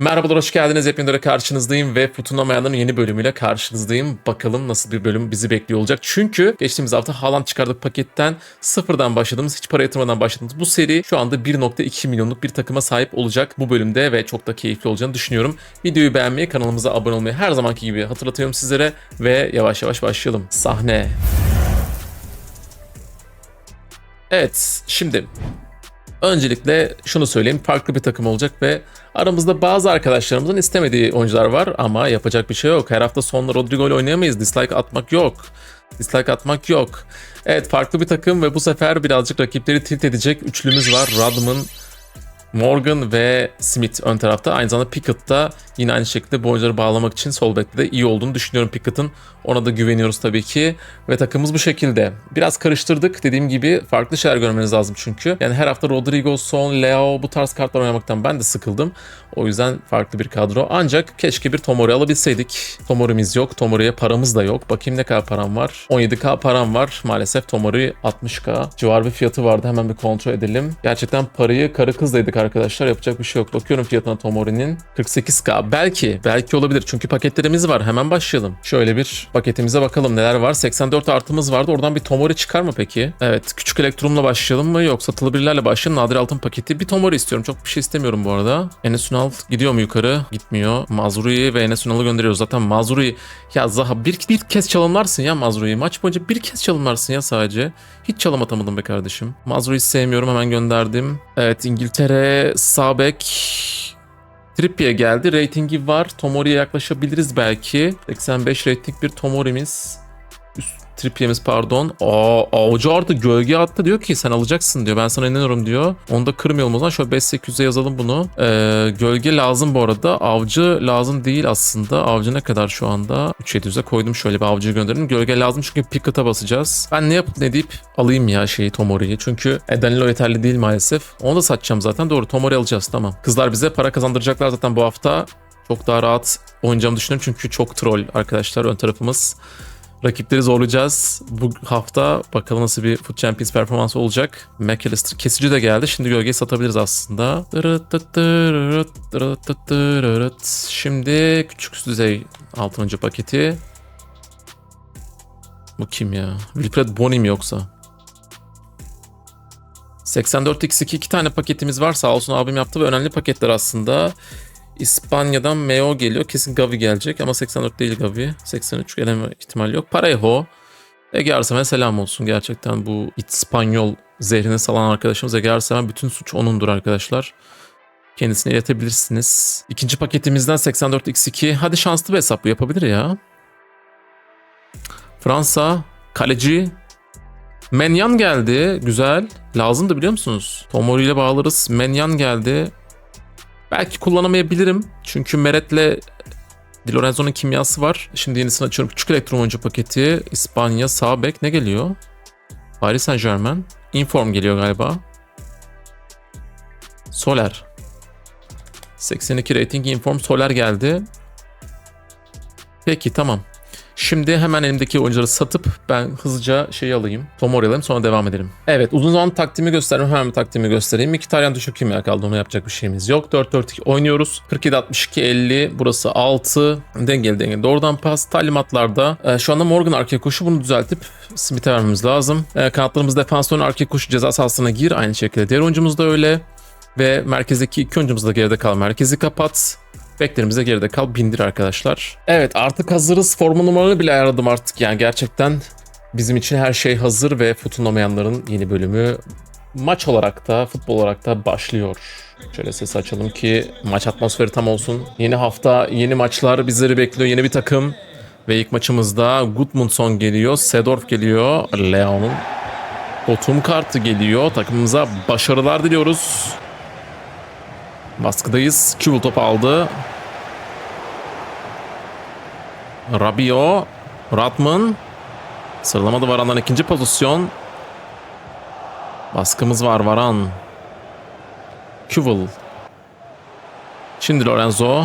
Merhabalar, hoş geldiniz. Hepinize karşınızdayım ve Futunamayanların yeni bölümüyle karşınızdayım. Bakalım nasıl bir bölüm bizi bekliyor olacak. Çünkü geçtiğimiz hafta Haaland çıkardık paketten sıfırdan başladığımız, hiç para yatırmadan başladığımız bu seri şu anda 1.2 milyonluk bir takıma sahip olacak bu bölümde ve çok da keyifli olacağını düşünüyorum. Videoyu beğenmeyi, kanalımıza abone olmayı her zamanki gibi hatırlatıyorum sizlere ve yavaş yavaş başlayalım. Sahne. Evet, şimdi Öncelikle şunu söyleyeyim. Farklı bir takım olacak ve aramızda bazı arkadaşlarımızın istemediği oyuncular var ama yapacak bir şey yok. Her hafta sonunda Rodrigo ile oynayamayız. Dislike atmak yok. Dislike atmak yok. Evet farklı bir takım ve bu sefer birazcık rakipleri tilt edecek üçlümüz var. Radman, Morgan ve Smith ön tarafta. Aynı zamanda Pickett'ta yine aynı şekilde bu oyuncuları bağlamak için sol bekte de iyi olduğunu düşünüyorum Pickett'ın. Ona da güveniyoruz tabii ki. Ve takımımız bu şekilde. Biraz karıştırdık. Dediğim gibi farklı şeyler görmeniz lazım çünkü. Yani her hafta Rodrigo, Son, Leo bu tarz kartlar oynamaktan ben de sıkıldım. O yüzden farklı bir kadro. Ancak keşke bir Tomori alabilseydik. Tomori'miz yok. Tomori'ye paramız da yok. Bakayım ne kadar param var. 17k param var. Maalesef Tomori 60k. Civar bir fiyatı vardı. Hemen bir kontrol edelim. Gerçekten parayı karı kızlaydık arkadaşlar. Yapacak bir şey yok. Bakıyorum fiyatına Tomori'nin. 48k. Belki. Belki olabilir. Çünkü paketlerimiz var. Hemen başlayalım. Şöyle bir paketimize bakalım neler var. 84 artımız vardı. Oradan bir Tomori çıkar mı peki? Evet. Küçük elektrumla başlayalım mı? Yok satılabilirlerle başlayalım. Nadir altın paketi. Bir Tomori istiyorum. Çok bir şey istemiyorum bu arada. Enes Ünal gidiyor mu yukarı? Gitmiyor. Mazrui ve Enes Ünal'ı gönderiyoruz. Zaten Mazrui ya Zaha bir, bir kez çalımlarsın ya Mazrui'yi. Maç boyunca bir kez çalımlarsın ya sadece. Hiç çalım atamadım be kardeşim. Mazrui'yi sevmiyorum. Hemen gönderdim. Evet İngiltere Sabek Trippier geldi. Ratingi var. Tomori'ye yaklaşabiliriz belki. 85 rating bir Tomori'miz. Trippier'imiz pardon. Aa, avcı artı gölge attı diyor ki sen alacaksın diyor. Ben sana inanıyorum diyor. Onu da kırmayalım o zaman. Şöyle 5800'e yazalım bunu. Ee, gölge lazım bu arada. Avcı lazım değil aslında. Avcı ne kadar şu anda? 3700'e koydum şöyle bir avcıyı gönderelim. Gölge lazım çünkü Pickett'a basacağız. Ben ne yapıp ne deyip alayım ya şeyi Tomori'yi. Çünkü Danilo yeterli değil maalesef. Onu da satacağım zaten. Doğru Tomori alacağız tamam. Kızlar bize para kazandıracaklar zaten bu hafta. Çok daha rahat oynayacağımı düşünüyorum çünkü çok troll arkadaşlar ön tarafımız. Rakipleri zorlayacağız. Bu hafta bakalım nasıl bir Foot Champions performansı olacak. McAllister kesici de geldi. Şimdi gölgeyi satabiliriz aslında. Şimdi küçük düzey altıncı paketi. Bu kim ya? Wilfred Boni mi yoksa? 84x2 iki tane paketimiz var. Sağ olsun abim yaptı ve önemli paketler aslında. İspanya'dan Meo geliyor. Kesin Gavi gelecek ama 84 değil Gavi. 83 geleme ihtimali yok. Parejo. Ege Arsemen'e selam olsun. Gerçekten bu İspanyol zehrini salan arkadaşımız Ege Arsemen bütün suç onundur arkadaşlar. Kendisine iletebilirsiniz. İkinci paketimizden 84x2. Hadi şanslı bir hesap bu yapabilir ya. Fransa. Kaleci. Menyan geldi. Güzel. Lazımdı biliyor musunuz? Tomori ile bağlarız. Menyan geldi. Belki kullanamayabilirim. Çünkü Meret'le Di Lorenzo'nun kimyası var. Şimdi yenisini açıyorum. Küçük elektron oyuncu paketi. İspanya sağ bek ne geliyor? Paris Saint Germain. Inform geliyor galiba. Soler. 82 rating Inform Soler geldi. Peki tamam. Şimdi hemen elimdeki oyuncuları satıp ben hızlıca şeyi alayım. Tomori alayım sonra devam edelim. Evet uzun zaman taktiğimi göstereyim. Hemen bir taktiğimi göstereyim. Mkhitaryan düşük kimya kaldı. Ona yapacak bir şeyimiz yok. 4-4-2 oynuyoruz. 47-62-50. Burası 6. Dengeli dengeli. Doğrudan pas. Talimatlarda. Ee, şu anda Morgan arkaya koşu. Bunu düzeltip Smith'e vermemiz lazım. Ee, kanatlarımız defans oyunu arkaya koşu ceza sahasına gir. Aynı şekilde diğer oyuncumuz da öyle. Ve merkezdeki iki oyuncumuz da geride kal. Merkezi kapat. Beklerimize geride kal bindir arkadaşlar. Evet artık hazırız. Forma numaralı bile ayarladım artık yani gerçekten bizim için her şey hazır ve futunlamayanların yeni bölümü maç olarak da futbol olarak da başlıyor. Şöyle ses açalım ki maç atmosferi tam olsun. Yeni hafta yeni maçlar bizleri bekliyor. Yeni bir takım ve ilk maçımızda Gudmundsson geliyor. Sedorf geliyor. Leon'un Otum kartı geliyor. Takımımıza başarılar diliyoruz. Baskıdayız. Kivul top aldı. Rabio. Ratman. Sıralamadı Varan'dan ikinci pozisyon. Baskımız var Varan. Kivul. Şimdi Lorenzo.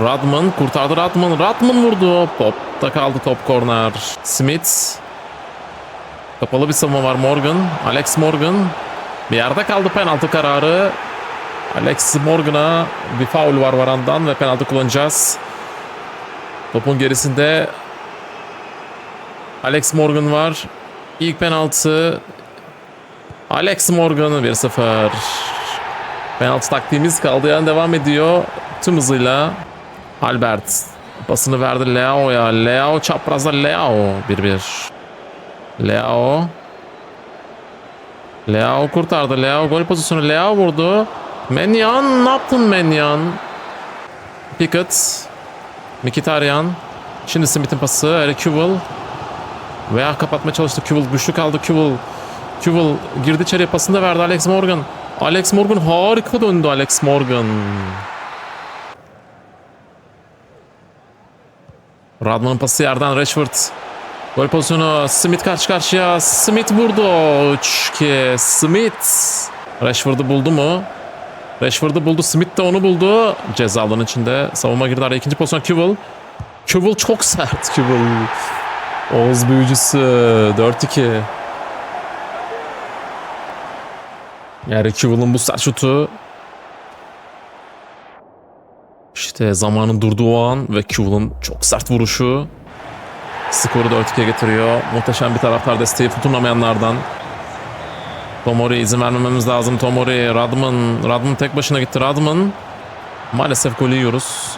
Radman kurtardı Radman. Radman vurdu. Popta kaldı top korner. Smith. Kapalı bir savunma var Morgan. Alex Morgan. Bir yerde kaldı penaltı kararı. Alex Morgan'a bir faul var Varan'dan ve penaltı kullanacağız. Topun gerisinde Alex Morgan var. İlk penaltı Alex Morgan 1-0. Penaltı taktiğimiz kaldı yani devam ediyor. Tüm hızıyla Albert basını verdi Leao'ya. Leao çaprazda Leao 1-1. Leao Leao kurtardı. Leao gol pozisyonu. Leao vurdu. Menyan ne yaptın Menyan? Pickett. Mkhitaryan. Şimdi Smith'in pası. Eric Kewell. Veya kapatmaya çalıştı. Kewell güçlü kaldı. Kewell. Kewell girdi içeriye pasını da verdi Alex Morgan. Alex Morgan harika döndü Alex Morgan. Radman'ın pası yerden Rashford. Gol pozisyonu Smith karşı karşıya. Smith vurdu. 3-2. Smith. Rashford'u buldu mu? Rashford'u buldu. Smith de onu buldu. Ceza alanı içinde. Savunma girdi araya. İkinci pozisyon Kewell. Kewell çok sert. Kewell. Oğuz büyücüsü. 4-2. Yani Kewell'ın bu sert şutu. İşte zamanın durduğu an ve Kewell'ın çok sert vuruşu. Skoru 4-2'ye getiriyor. Muhteşem bir taraftar desteği tutunamayanlardan. Tomori izin vermememiz lazım. Tomori, Radman. Radman tek başına gitti. Radman. Maalesef golü yiyoruz.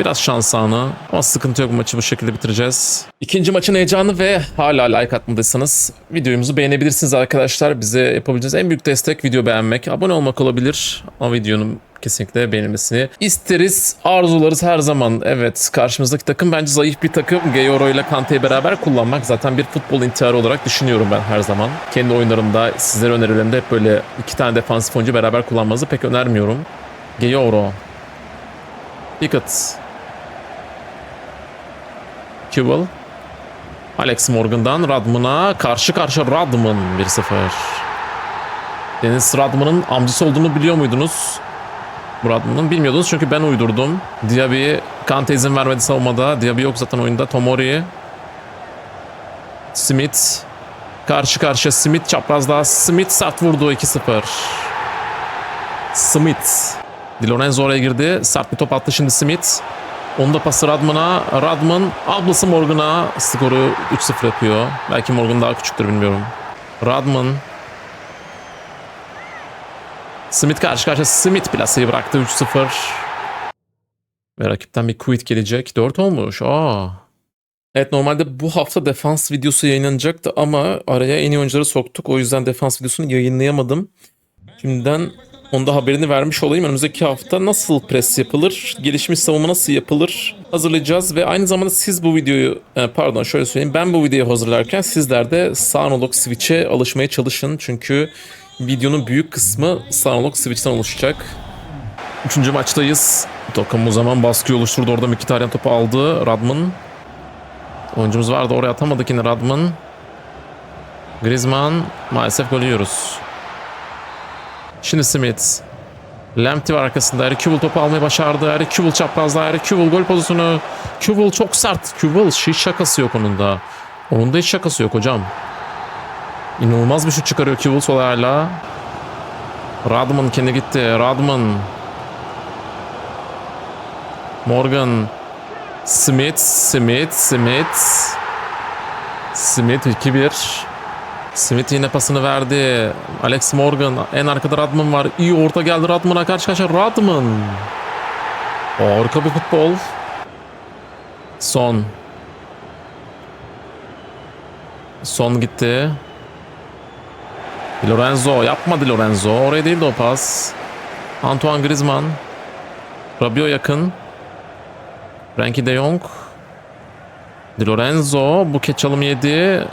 Biraz şans anı ama sıkıntı yok maçı bu şekilde bitireceğiz. İkinci maçın heyecanı ve hala like atmadıysanız videomuzu beğenebilirsiniz arkadaşlar. Bize yapabileceğiniz en büyük destek video beğenmek, abone olmak olabilir. Ama videonun kesinlikle beğenilmesini isteriz, arzularız her zaman. Evet karşımızdaki takım bence zayıf bir takım. Gayoro ile Kante'yi beraber kullanmak zaten bir futbol intiharı olarak düşünüyorum ben her zaman. Kendi oyunlarımda, sizlere önerilerimde hep böyle iki tane defansif oyuncu beraber kullanmanızı pek önermiyorum. Gayoro. Pickett. Kewell. Alex Morgan'dan Radman'a karşı karşı Radman 1-0. Deniz Radman'ın amcası olduğunu biliyor muydunuz? Bu Radman'ın bilmiyordunuz çünkü ben uydurdum. Diaby Kante izin vermedi savunmada. Diaby yok zaten oyunda. Tomori. Smith. Karşı karşıya Smith çaprazda. Smith sert vurdu 2-0. Smith. Di Lorenzo oraya girdi. Sert bir top attı şimdi Smith. Onu da pası Radman'a. Radman ablası Morgan'a skoru 3-0 yapıyor. Belki Morgan daha küçüktür bilmiyorum. Radman. Smith karşı karşıya. Smith plaseyi bıraktı 3-0. Ve rakipten bir quit gelecek. 4 olmuş. Aa. Evet normalde bu hafta defans videosu yayınlanacaktı ama araya en iyi oyuncuları soktuk. O yüzden defans videosunu yayınlayamadım. Şimdiden onda haberini vermiş olayım. Önümüzdeki hafta nasıl pres yapılır, gelişmiş savunma nasıl yapılır hazırlayacağız. Ve aynı zamanda siz bu videoyu, e, pardon şöyle söyleyeyim. Ben bu videoyu hazırlarken sizler de sağ analog switch'e alışmaya çalışın. Çünkü videonun büyük kısmı sağ analog switch'ten oluşacak. Üçüncü maçtayız. Takım o zaman baskı oluşturdu. Orada Mkhitaryan topu aldı. Radman. Oyuncumuz vardı oraya atamadık yine Radman. Griezmann maalesef gol yiyoruz. Şimdi Smith. Lamptey var arkasında. Eric Kewell topu almayı başardı. Eric Kewell çaprazda. Eric Kewell gol pozisyonu. Kewell çok sert. Kewell hiç şakası yok onun da. Onun da hiç şakası yok hocam. İnanılmaz bir şut çıkarıyor Kewell sol. Radman kendi gitti. Radman. Morgan. Smith. Smith. Smith. Smith 2-1. Smith yine pasını verdi. Alex Morgan en arkada Radman var. İyi orta geldi Radman'a karşı karşıya Radman. Harika bir futbol. Son. Son gitti. Lorenzo yapma Di Lorenzo. Oraya değildi o pas. Antoine Griezmann. Rabiot yakın. Frankie de Jong. Di Lorenzo bu keçalımı yedi.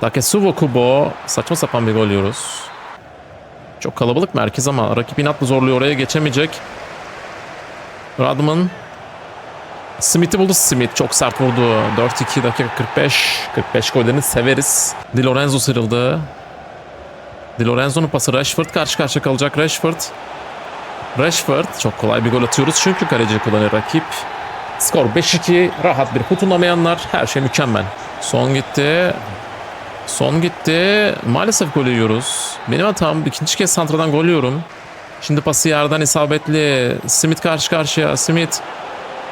Takesuvo Kubo. Saçma sapan bir gol yiyoruz. Çok kalabalık merkez ama rakip inatla zorluyor oraya geçemeyecek. Radman. Smith'i buldu Smith. Çok sert vurdu. 4-2 dakika 45. 45 gollerini severiz. Di Lorenzo sıyrıldı. Di Lorenzo'nun pası Rashford karşı karşıya kalacak. Rashford. Rashford. Çok kolay bir gol atıyoruz çünkü kaleci kullanıyor rakip. Skor 5-2. Rahat bir tutunamayanlar. Her şey mükemmel. Son gitti. Son gitti. Maalesef gol yiyoruz. Benim hatam. ikinci kez santradan gol yiyorum. Şimdi pası yerden isabetli. Smith karşı karşıya. Smith.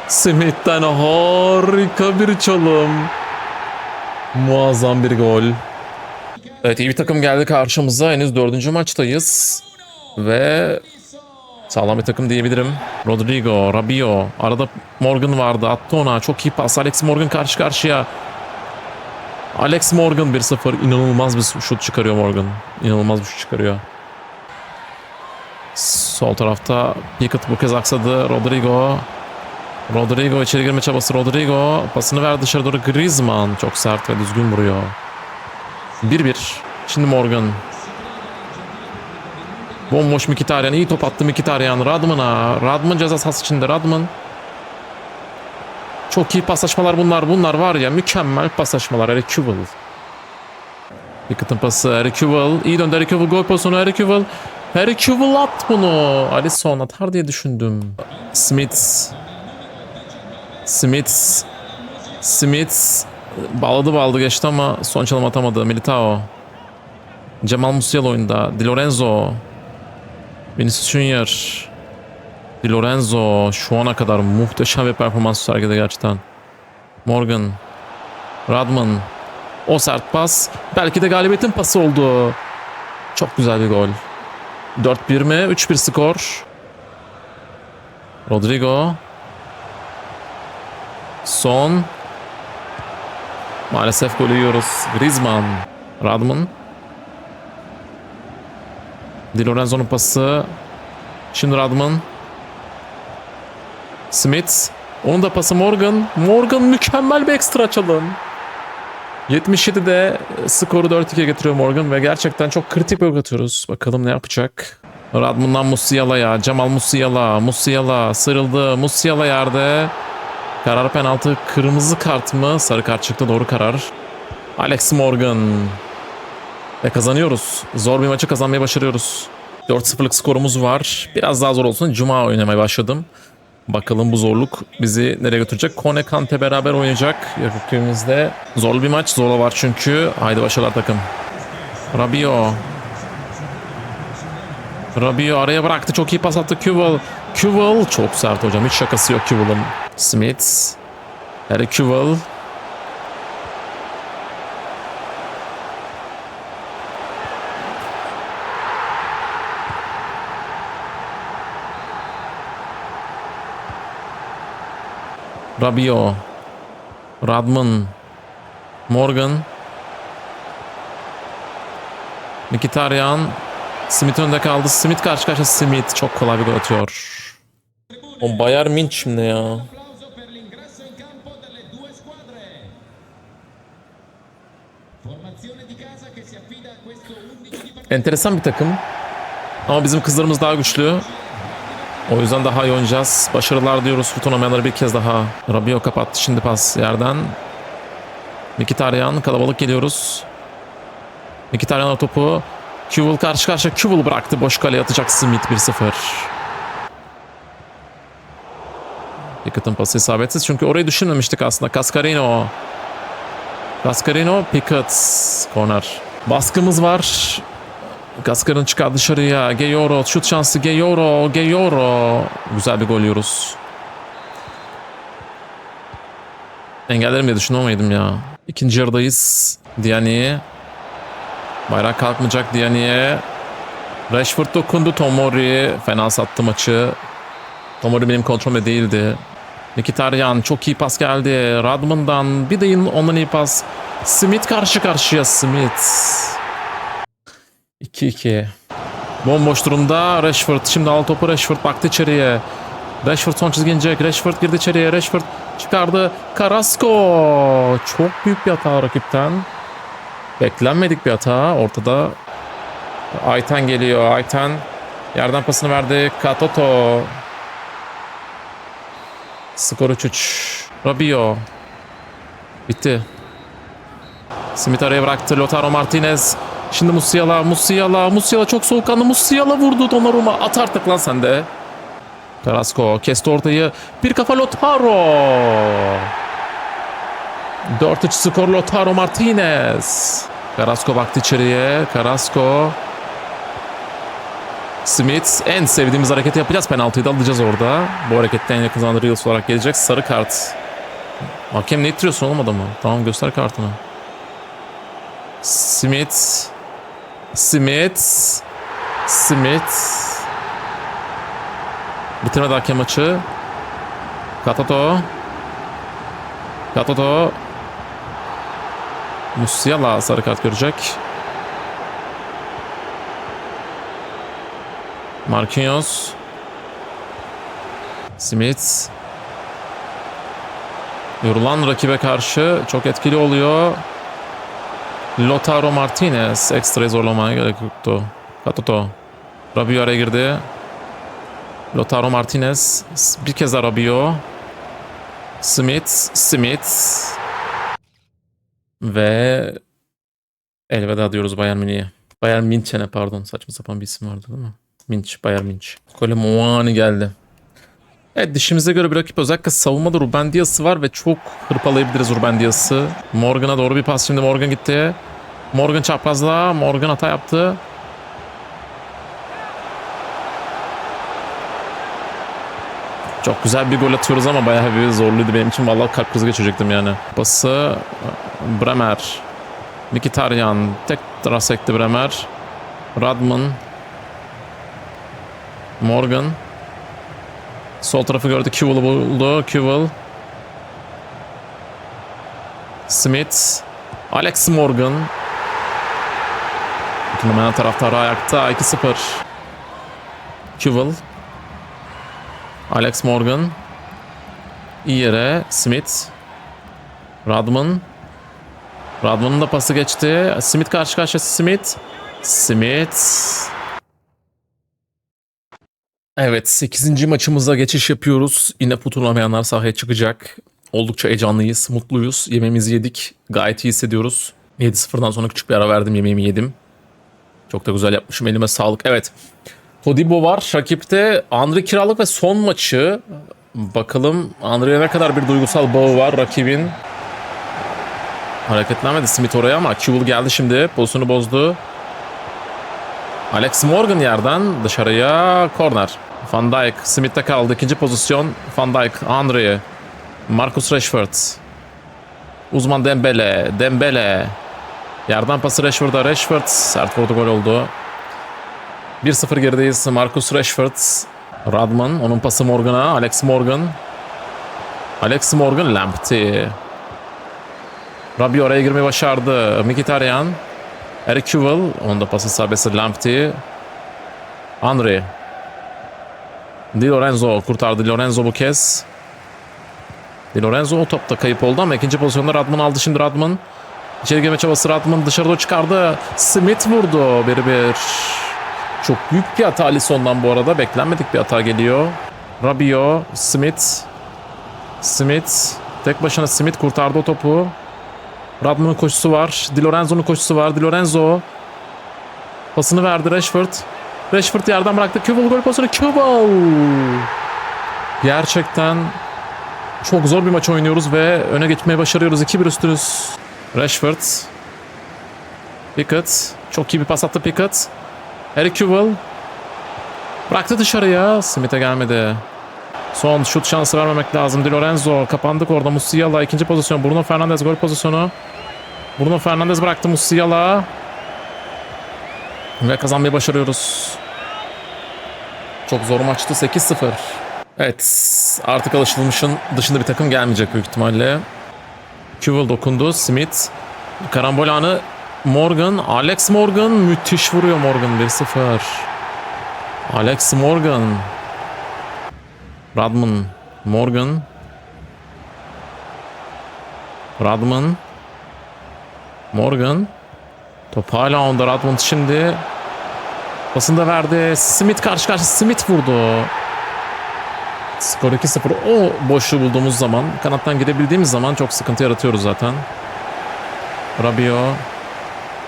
Smith'ten harika bir çalım. Muazzam bir gol. Evet iyi bir takım geldi karşımıza. Henüz dördüncü maçtayız. Ve sağlam bir takım diyebilirim. Rodrigo, Rabio. Arada Morgan vardı. Attı ona. Çok iyi pas. Alex Morgan karşı karşıya. Alex Morgan 1-0. İnanılmaz bir şut çıkarıyor Morgan. İnanılmaz bir şut çıkarıyor. Sol tarafta Pickett bu kez aksadı. Rodrigo. Rodrigo içeri girme çabası. Rodrigo pasını verdi dışarı doğru. Griezmann çok sert ve düzgün vuruyor. 1-1. Şimdi Morgan. Bomboş Mkhitaryan. iyi top attı Mkhitaryan. Radman'a. Radman ceza sahası içinde. Radman. Çok iyi paslaşmalar bunlar. Bunlar var ya mükemmel paslaşmalar. Eric Kewell. Pickett'ın pası. Eric Kewell. İyi döndü Eric Kewell. Gol pozisyonu Eric Kewell. Eric Kewell at bunu. Alisson atar diye düşündüm. Smith. Smith. Smith. Bağladı bağladı geçti ama son çalım atamadı. Militao. Cemal Musial oyunda. Di Lorenzo. Vinicius Junior. Di Lorenzo şu ana kadar muhteşem bir performans sergiledi gerçekten. Morgan. Radman. O sert pas. Belki de galibiyetin pası oldu. Çok güzel bir gol. 4-1 mi? 3-1 skor. Rodrigo. Son. Maalesef golü yiyoruz. Griezmann. Radman. Di Lorenzo'nun pası. Şimdi Radman. Smith. Onun da pası Morgan. Morgan mükemmel bir ekstra çalım. 77'de skoru 4-2'ye getiriyor Morgan ve gerçekten çok kritik bir atıyoruz. Bakalım ne yapacak. Radman'dan Musiala'ya. Cemal Musiala. Musiala sıyrıldı. Musiala yerde. Karar penaltı. Kırmızı kart mı? Sarı kart çıktı. Doğru karar. Alex Morgan. Ve kazanıyoruz. Zor bir maçı kazanmayı başarıyoruz. 4-0'lık skorumuz var. Biraz daha zor olsun. Cuma oynamaya başladım. Bakalım bu zorluk bizi nereye götürecek. Kone Kante beraber oynayacak rakibimizde. Zorlu bir maç. Zorla var çünkü. Haydi başarılar takım. Rabio. Rabio araya bıraktı. Çok iyi pas attı. Küvel. Küvel çok sert hocam. Hiç şakası yok Küvel'ın. Smith. Harry Küvel. Rabio. Radman. Morgan. Mkhitaryan. Smith önde kaldı. Smith karşı karşıya Smith. Çok kolay bir gol atıyor. O Bayern München şimdi ya. Enteresan bir takım. Ama bizim kızlarımız daha güçlü. O yüzden daha iyi oynayacağız. Başarılar diyoruz Futon oynayanlara bir kez daha. Rabio kapattı şimdi pas yerden. Mkhitaryan kalabalık geliyoruz. Mkhitaryan topu. Küvel karşı karşıya Küvel bıraktı. Boş kaleye atacak Smith 1-0. Pickett'ın pası isabetsiz çünkü orayı düşünmemiştik aslında. Cascarino. Cascarino, Pickett. Corner. Baskımız var. Gaskar'ın çıkar dışarıya. Geyoro şut şansı Geyoro. Geyoro. Güzel bir gol yiyoruz. Engellerim diye düşünmemedim ya. İkinci yarıdayız. Diani. Bayrak kalkmayacak Diani'ye. Rashford dokundu Tomori. Fena sattı maçı. Tomori benim kontrolümde değildi. Mkhitaryan çok iyi pas geldi. Radman'dan bir de ondan iyi pas. Smith karşı karşıya Smith. 2-2. Bomboş durumda Rashford. Şimdi al topu Rashford baktı içeriye. Rashford son çizgi inecek. Rashford girdi içeriye. Rashford çıkardı. Carrasco. Çok büyük bir hata rakipten. Beklenmedik bir hata. Ortada Ayten geliyor. Ayten yerden pasını verdi. Katoto. Skor 3-3. Rabio. Bitti. Smith araya bıraktı. Lotaro Martinez. Şimdi Musiala, Musiala, Musiala çok soğukkanlı. Musiala vurdu Donnarumma. At artık lan sen de. Carrasco kesti ortayı. Bir kafa Lotaro. 4-3 skor Lotaro Martinez. Carrasco baktı içeriye. Carrasco. Smith en sevdiğimiz hareketi yapacağız. Penaltıyı da alacağız orada. Bu hareketten en yakın zamanda Reels olarak gelecek. Sarı kart. Hakem ne ittiriyorsun oğlum adamı? Tamam göster kartını. Smith. Smith. Smith. Bitirmedi hakem maçı. Katato. Katato. Musiala sarı kart görecek. Marquinhos. Smith. Yorulan rakibe karşı çok etkili oluyor. Lotaro Martinez ekstra zorlamaya gerek yoktu. Katoto. Rabio araya girdi. Lotaro Martinez. Bir kez daha Rabio. Smith. Smith. Ve elveda diyoruz Bayern Münih'e. Bayern Münch'e pardon. Saçma sapan bir isim vardı değil mi? Minç, Bayern Minç. Kole Muani geldi. Evet dişimize göre bir rakip özellikle savunmada Ruben Dias'ı var ve çok hırpalayabiliriz Ruben Dias'ı. Morgan'a doğru bir pas şimdi Morgan gitti. Morgan çaprazla. Morgan hata yaptı. Çok güzel bir gol atıyoruz ama bayağı bir zorluydu benim için. Vallahi kalp krizi geçecektim yani. Pası Bremer. Mkhitaryan. Tek taraf Bremer. Radman. Morgan. Sol tarafı gördü. Kewell'ı buldu. Kewell. Smith. Alex Morgan. Numaralı taraftarı ayakta. 2-0. Kewell. Alex Morgan. İyi yere. Smith. Radman. Radman'ın da pası geçti. Smith karşı karşıya. Smith. Smith. Evet 8. maçımıza geçiş yapıyoruz. Yine puturlamayanlar sahaya çıkacak. Oldukça heyecanlıyız, mutluyuz. Yemeğimizi yedik. Gayet iyi hissediyoruz. 7-0'dan sonra küçük bir ara verdim, yemeğimi yedim. Çok da güzel yapmışım, elime sağlık. Evet, Todibo var. Rakipte Andre Kiralık ve son maçı. Bakalım Andre'ye ne kadar bir duygusal bağı var rakibin. Hareketlenmedi Smith oraya ama Kewell geldi şimdi. Pozisyonu bozdu. Alex Morgan yerden dışarıya corner. Van Dijk Smith'te kaldı. İkinci pozisyon Van Dijk, Andre, Marcus Rashford. Uzman Dembele, Dembele. Yerden pası Rashford'a. Rashford sert vurdu gol oldu. 1-0 gerideyiz. Marcus Rashford. Radman. Onun pası Morgan'a. Alex Morgan. Alex Morgan Lamptey. Rabiot oraya girmeyi başardı. Mkhitaryan. Eric Kewell. Onun da pası serbest Lamptey. Andre. Di Lorenzo kurtardı. Lorenzo bu kez. Di Lorenzo o topta kayıp oldu ama ikinci pozisyonda Radman aldı şimdi Radman. İçeri girme çabası Radman dışarı doğru çıkardı. Smith vurdu. Bir bir. Çok büyük bir hata Alisson'dan bu arada. Beklenmedik bir hata geliyor. Rabio, Smith. Smith. Tek başına Smith kurtardı o topu. Radman'ın koşusu var. Di Lorenzo'nun koşusu var. Di Lorenzo. Pasını verdi Rashford. Rashford yerden bıraktı. Kewell gol pozisyonu. Kewell. Gerçekten çok zor bir maç oynuyoruz ve öne geçmeyi başarıyoruz. 2-1 üstünüz. Rashford. Pickett. Çok iyi bir pas attı Pickett. Harry Kewell. Bıraktı dışarıya. Smith'e gelmedi. Son şut şansı vermemek lazım. Di Lorenzo kapandık orada. Musiala ikinci pozisyon. Bruno Fernandes gol pozisyonu. Bruno Fernandes bıraktı Musiala. Ve kazanmayı başarıyoruz. Çok zor maçtı 8-0. Evet artık alışılmışın dışında bir takım gelmeyecek büyük ihtimalle. Kewell dokundu. Smith. Karambol anı. Morgan. Alex Morgan. Müthiş vuruyor Morgan 1-0. Alex Morgan. Radman. Morgan. Radman. Morgan. Top hala onda Radman şimdi. Pasını da verdi. Smith karşı karşı Smith vurdu. Skor 2-0. O boşluğu bulduğumuz zaman, kanattan girebildiğimiz zaman çok sıkıntı yaratıyoruz zaten. Rabio.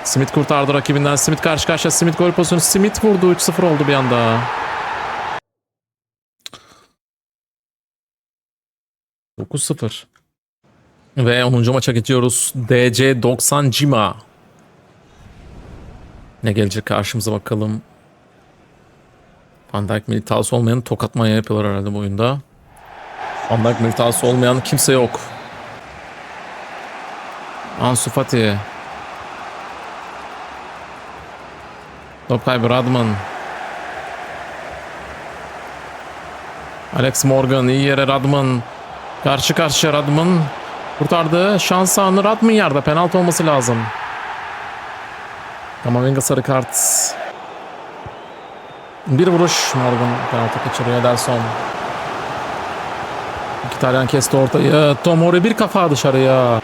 Smith kurtardı rakibinden. Smith karşı karşıya. Smith gol pozisyonu. Smith vurdu. 3-0 oldu bir anda. 9-0. Ve 10. maça geçiyoruz. DC 90 Cima. Ne gelecek karşımıza bakalım. Van Dijk militası olmayan tokat manyağı yapıyorlar herhalde bu oyunda. Van Dijk militası olmayan kimse yok. Ansu Fati. Top kaybı Radman. Alex Morgan iyi yere Radman. Karşı karşıya Radman. Kurtardı. Şans anı Radman yerde. Penaltı olması lazım. Kamavinga sarı kart. Bir vuruş. Morgan penaltı kaçırıyor Ederson. İtalyan kesti ortayı. Tomori bir kafa dışarıya.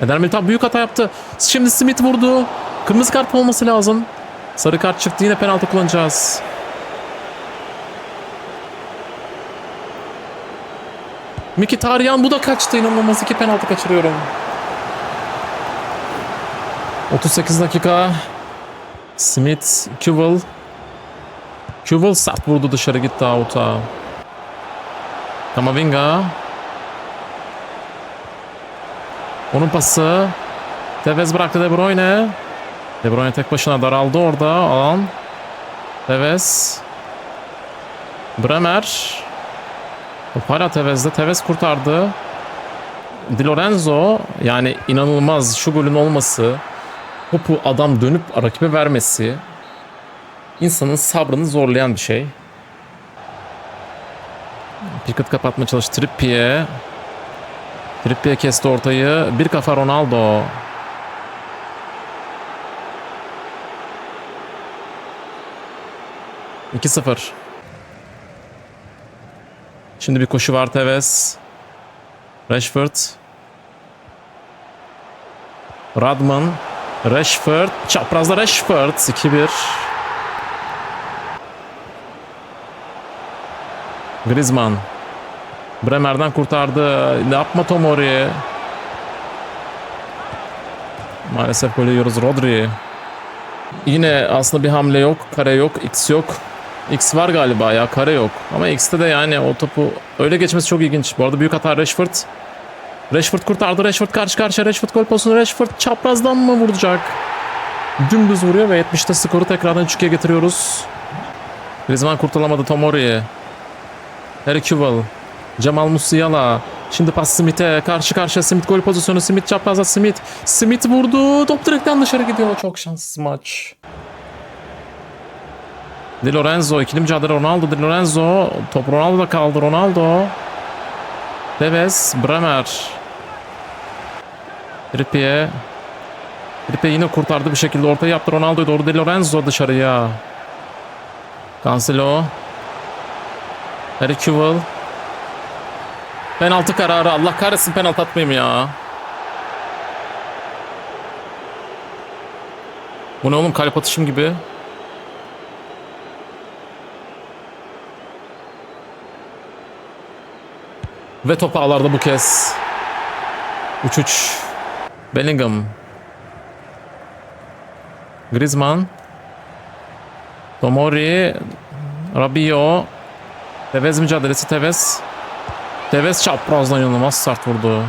Eder Militao büyük hata yaptı. Şimdi Smith vurdu. Kırmızı kart olması lazım. Sarı kart çıktı yine penaltı kullanacağız. Mkhitaryan bu da kaçtı inanılmaz iki penaltı kaçırıyorum. 38 dakika. Smith, Küvel. Küvel sert vurdu dışarı gitti out'a. Kamavinga. Onun pası. Tevez bıraktı De Bruyne. De Bruyne tek başına daraldı orada alan. Tevez. Bremer. Top hala Tevez'de. Tevez kurtardı. Di Lorenzo yani inanılmaz şu golün olması. Topu adam dönüp rakibe vermesi. insanın sabrını zorlayan bir şey. Pickett kapatma çalıştı. Trippier. Trippier kesti ortayı. Bir kafa Ronaldo. İki sıfır. Şimdi bir koşu var Tevez. Rashford. Radman. Rashford. Çaprazda Rashford. 2-1. Griezmann. Bremer'den kurtardı. Ne yapma Tomori. Maalesef gol yiyoruz Rodri. Yine aslında bir hamle yok. Kare yok. X yok. X var galiba ya. Kare yok. Ama X'te de yani o topu öyle geçmesi çok ilginç. Bu arada büyük hata Rashford. Rashford kurtardı. Rashford karşı karşıya. Rashford gol pozisyonu. Rashford çaprazdan mı vuracak? Dümdüz vuruyor ve 70'te skoru tekrardan 3-2'ye getiriyoruz. Griezmann kurtulamadı Tomori. Harry Kewell. Cemal Musiala. Şimdi pas Smith'e. Karşı karşıya Smith gol pozisyonu. Smith çaprazda Smith. Smith vurdu. Top direkten dışarı gidiyor. Çok şanssız maç. Di Lorenzo. ikili mücadele Ronaldo. Di Lorenzo. Top Ronaldo'da kaldı. Ronaldo. Tevez. Bremer. Trippier. Trippier yine kurtardı bir şekilde. Ortaya yaptı Ronaldo'ya doğru. Di Lorenzo dışarıya. Cancelo. Harry Kewell. Penaltı kararı. Allah kahretsin penaltı atmayayım ya. Bu ne oğlum kalp atışım gibi. Ve top ağlarda bu kez. 3-3. Bellingham. Griezmann. Tomori. Rabiot. Tevez mücadelesi Tevez. Tevez çaprazdan inanılmaz sert vurdu.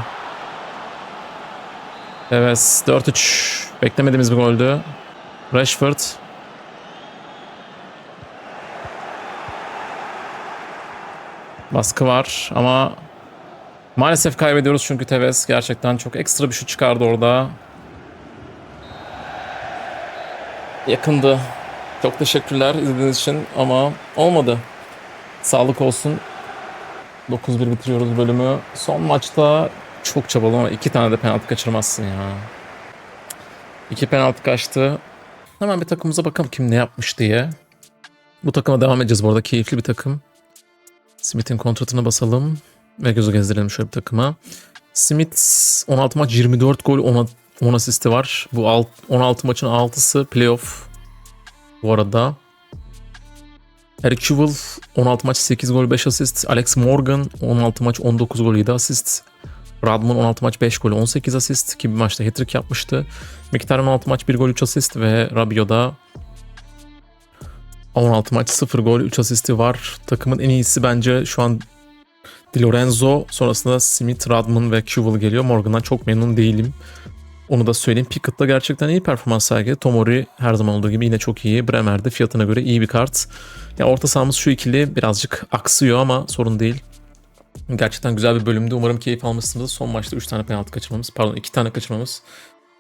Tevez 4-3. Beklemediğimiz bir goldü. Rashford. Baskı var ama maalesef kaybediyoruz çünkü Tevez gerçekten çok ekstra bir şut çıkardı orada. Yakındı. Çok teşekkürler izlediğiniz için ama olmadı. Sağlık olsun. 9-1 bitiriyoruz bölümü. Son maçta çok çabalı ama iki tane de penaltı kaçırmazsın ya. İki penaltı kaçtı. Hemen bir takımımıza bakalım kim ne yapmış diye. Bu takıma devam edeceğiz bu arada. Keyifli bir takım. Smith'in kontratına basalım. Ve gözü gezdirelim şöyle bir takıma. Smith 16 maç 24 gol 10, 10 asisti var. Bu alt, 16 maçın 6'sı playoff. Bu arada. Eric Kewell 16 maç 8 gol 5 asist. Alex Morgan 16 maç 19 gol 7 asist. Radman 16 maç 5 gol 18 asist ki bir maçta hat-trick yapmıştı. Mkhitaryan 16 maç 1 gol 3 asist ve Rabiot da 16 maç 0 gol 3 asisti var. Takımın en iyisi bence şu an Di Lorenzo sonrasında Smith, Radman ve Kewell geliyor. Morgan'dan çok memnun değilim. Onu da söyleyeyim. Pickett'da gerçekten iyi performans sergiledi. Tomori her zaman olduğu gibi yine çok iyi. Bremer'de fiyatına göre iyi bir kart. Ya orta sahamız şu ikili birazcık aksıyor ama sorun değil. Gerçekten güzel bir bölümdü. Umarım keyif almışsınız. Son maçta 3 tane penaltı kaçırmamız. Pardon 2 tane kaçırmamız.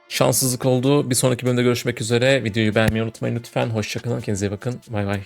Şanssızlık oldu. Bir sonraki bölümde görüşmek üzere. Videoyu beğenmeyi unutmayın lütfen. Hoşçakalın. Kendinize iyi bakın. Bay bay.